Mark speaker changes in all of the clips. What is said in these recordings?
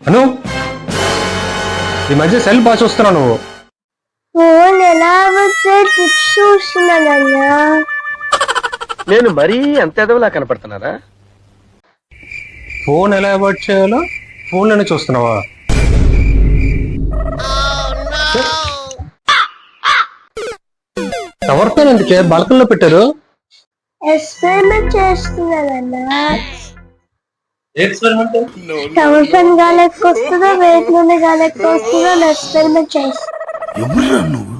Speaker 1: అను ఈ మధ్య సెల్ బాగా చూస్తున్నావు నువ్వు.
Speaker 2: ఫోన్ ఎలా వచ్చే టిప్స్ చూస్తున్నానన్నా
Speaker 3: నేను మరీ అంత ఎదవలా కనపడుతున్నారా
Speaker 1: ఫోన్ ఎలా అవాయిడ్ చేయాలో ఫోన్లోనే చూస్తున్నావా? ఎవరితో ఎందుకే బలకంలో పెట్టారు?
Speaker 2: ఎక్స్పెరిమెంట్ చేస్తున్నానన్నా వస్తుందో వెయిట్ వస్తుందో ఎక్స్పెరిమెంట్ చేస్తాను
Speaker 4: ఎవరురా నువ్వు?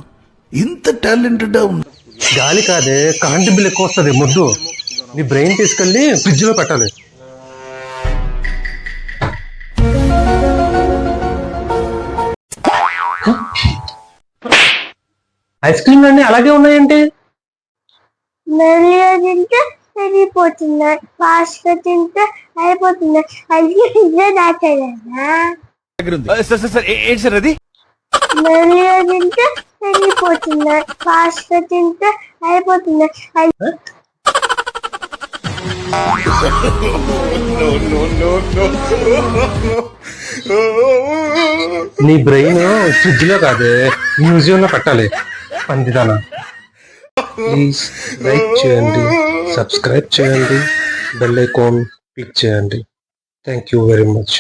Speaker 4: ఇంత టాలెంటెడ్
Speaker 1: గాలి కాదే కరెంట్ బిల్ ఎక్కువ వస్తుంది ముద్దు. నీ బ్రెయిన్ తీసుకెళ్ళి ఫ్రిడ్జ్లో పెట్టాలి ఐస్ క్రీమ్ అన్ని అలాగే ఉన్నాయంటే?
Speaker 2: మెల్లిగా తింటే పెరిగిపోతున్నాయి ఫాస్ట్గా తింటే అయిపోతున్నాయి అందుకే ఇదే దాచాడన్నా
Speaker 4: సార్ సార్ సార్ ఏంటి సార్ అది?
Speaker 2: మెల్లిగా తింటే పెరిగిపోతున్నాయి ఫాస్ట్గా తింటే అయిపోతున్నాయి అది-
Speaker 1: నీ బ్రెయిన్ ఫ్రిడ్జ్లో కాదే మ్యూజియం లో పెట్టాలి. పందిదానా ప్లీజ్ లైక్ చేయండి సబ్స్క్రైబ్ చేయండి బెల్ ఐకాన్ క్లిక్ చేయండి. Thank you very much